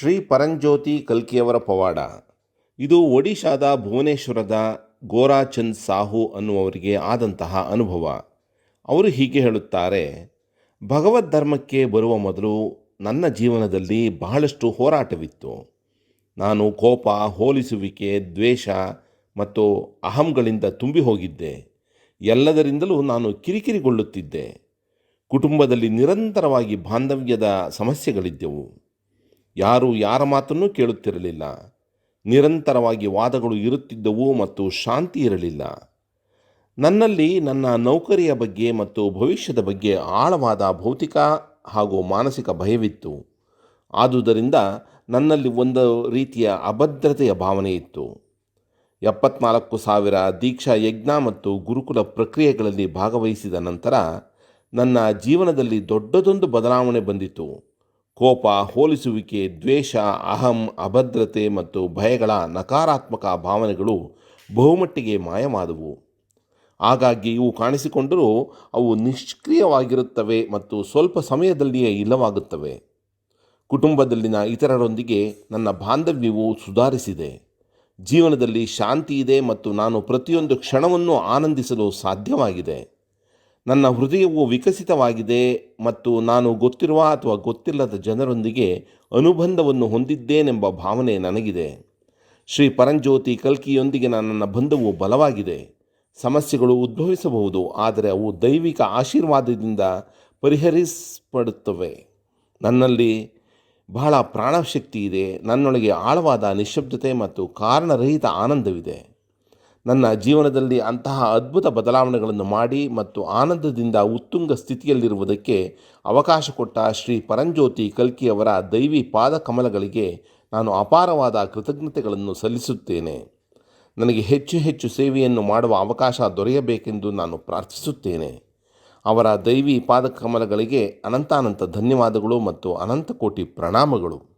ಶ್ರೀ ಪರಂಜ್ಯೋತಿ ಕಲ್ಕಿಯವರ ಪವಾಡ. ಇದು ಒಡಿಶಾದ ಭುವನೇಶ್ವರದ ಗೋರಾಚಂದ್ ಸಾಹು ಅನ್ನುವರಿಗೆ ಆದಂತಹ ಅನುಭವ. ಅವರು ಹೀಗೆ ಹೇಳುತ್ತಾರೆ, ಭಗವದ್ ಧರ್ಮಕ್ಕೆ ಬರುವ ಮೊದಲು ನನ್ನ ಜೀವನದಲ್ಲಿ ಬಹಳಷ್ಟು ಹೋರಾಟವಿತ್ತು. ನಾನು ಕೋಪ, ಹೋಲಿಸುವಿಕೆ, ದ್ವೇಷ ಮತ್ತು ಅಹಂಗಳಿಂದ ತುಂಬಿ ಹೋಗಿದ್ದೆ. ಎಲ್ಲದರಿಂದಲೂ ನಾನು ಕಿರಿಕಿರಿಗೊಳ್ಳುತ್ತಿದ್ದೆ. ಕುಟುಂಬದಲ್ಲಿ ನಿರಂತರವಾಗಿ ಬಾಂಧವ್ಯದ ಸಮಸ್ಯೆಗಳಿದ್ದವು. ಯಾರೂ ಯಾರ ಮಾತನ್ನು ಕೇಳುತ್ತಿರಲಿಲ್ಲ. ನಿರಂತರವಾಗಿ ವಾದಗಳು ಇರುತ್ತಿದ್ದವು ಮತ್ತು ಶಾಂತಿ ಇರಲಿಲ್ಲ. ನನ್ನಲ್ಲಿ ನನ್ನ ನೌಕರಿಯ ಬಗ್ಗೆ ಮತ್ತು ಭವಿಷ್ಯದ ಬಗ್ಗೆ ಆಳವಾದ ಭೌತಿಕ ಹಾಗೂ ಮಾನಸಿಕ ಭಯವಿತ್ತು. ಆದುದರಿಂದ ನನ್ನಲ್ಲಿ ಒಂದು ರೀತಿಯ ಅಭದ್ರತೆಯ ಭಾವನೆ ಇತ್ತು. ಎಪ್ಪತ್ನಾಲ್ಕು ಸಾವಿರ ದೀಕ್ಷಾ ಯಜ್ಞ ಮತ್ತು ಗುರುಕುಲ ಪ್ರಕ್ರಿಯೆಗಳಲ್ಲಿ ಭಾಗವಹಿಸಿದ ನಂತರ ನನ್ನ ಜೀವನದಲ್ಲಿ ದೊಡ್ಡದೊಂದು ಬದಲಾವಣೆ ಬಂದಿತು. ಕೋಪ ಹೋಲಿಸುವಿಕೆ, ದ್ವೇಷ, ಅಹಂ, ಅಭದ್ರತೆ ಮತ್ತು ಭಯಗಳ ನಕಾರಾತ್ಮಕ ಭಾವನೆಗಳು ಬಹುಮಟ್ಟಿಗೆ ಮಾಯವಾದವು. ಹಾಗಾಗಿ ಇವು ಕಾಣಿಸಿಕೊಂಡರೂ ಅವು ನಿಷ್ಕ್ರಿಯವಾಗಿರುತ್ತವೆ ಮತ್ತು ಸ್ವಲ್ಪ ಸಮಯದಲ್ಲಿಯೇ ಇಲ್ಲವಾಗುತ್ತವೆ. ಕುಟುಂಬದಲ್ಲಿನ ಇತರರೊಂದಿಗೆ ನನ್ನ ಬಾಂಧವ್ಯವು ಸುಧಾರಿಸಿದೆ. ಜೀವನದಲ್ಲಿ ಶಾಂತಿ ಇದೆ ಮತ್ತು ನಾನು ಪ್ರತಿಯೊಂದು ಕ್ಷಣವನ್ನು ಆನಂದಿಸಲು ಸಾಧ್ಯವಾಗಿದೆ. ನನ್ನ ಹೃದಯವು ವಿಕಸಿತವಾಗಿದೆ ಮತ್ತು ನಾನು ಗೊತ್ತಿರುವ ಅಥವಾ ಗೊತ್ತಿಲ್ಲದ ಜನರೊಂದಿಗೆ ಅನುಬಂಧವನ್ನು ಹೊಂದಿದ್ದೇನೆಂಬ ಭಾವನೆ ನನಗಿದೆ. ಶ್ರೀ ಪರಂಜ್ಯೋತಿ ಕಲ್ಕಿಯೊಂದಿಗೆ ನನ್ನ ಬಂಧವು ಬಲವಾಗಿದೆ. ಸಮಸ್ಯೆಗಳು ಉದ್ಭವಿಸಬಹುದು, ಆದರೆ ಅವು ದೈವಿಕ ಆಶೀರ್ವಾದದಿಂದ ಪರಿಹರಿಸಲ್ಪಡುತ್ತವೆ. ನನ್ನಲ್ಲಿ ಬಹಳ ಪ್ರಾಣಶಕ್ತಿ ಇದೆ. ನನ್ನೊಳಗೆ ಆಳವಾದ ನಿಶ್ಶಬ್ದತೆ ಮತ್ತು ಕಾರಣರಹಿತ ಆನಂದವಿದೆ. ನನ್ನ ಜೀವನದಲ್ಲಿ ಅಂತಹ ಅದ್ಭುತ ಬದಲಾವಣೆಗಳನ್ನು ಮಾಡಿ ಮತ್ತು ಆನಂದದಿಂದ ಉತ್ತುಂಗ ಸ್ಥಿತಿಯಲ್ಲಿರುವುದಕ್ಕೆ ಅವಕಾಶ ಕೊಟ್ಟ ಶ್ರೀ ಪರಂಜ್ಯೋತಿ ಕಲ್ಕಿಯವರ ದೈವಿ ಪಾದಕಮಲಗಳಿಗೆ ನಾನು ಅಪಾರವಾದ ಕೃತಜ್ಞತೆಗಳನ್ನು ಸಲ್ಲಿಸುತ್ತೇನೆ. ನನಗೆ ಹೆಚ್ಚು ಹೆಚ್ಚು ಸೇವೆಯನ್ನು ಮಾಡುವ ಅವಕಾಶ ದೊರೆಯಬೇಕೆಂದು ನಾನು ಪ್ರಾರ್ಥಿಸುತ್ತೇನೆ. ಅವರ ದೈವಿ ಪಾದಕಮಲಗಳಿಗೆ ಅನಂತಾನಂತ ಧನ್ಯವಾದಗಳು ಮತ್ತು ಅನಂತ ಕೋಟಿ ಪ್ರಣಾಮಗಳು.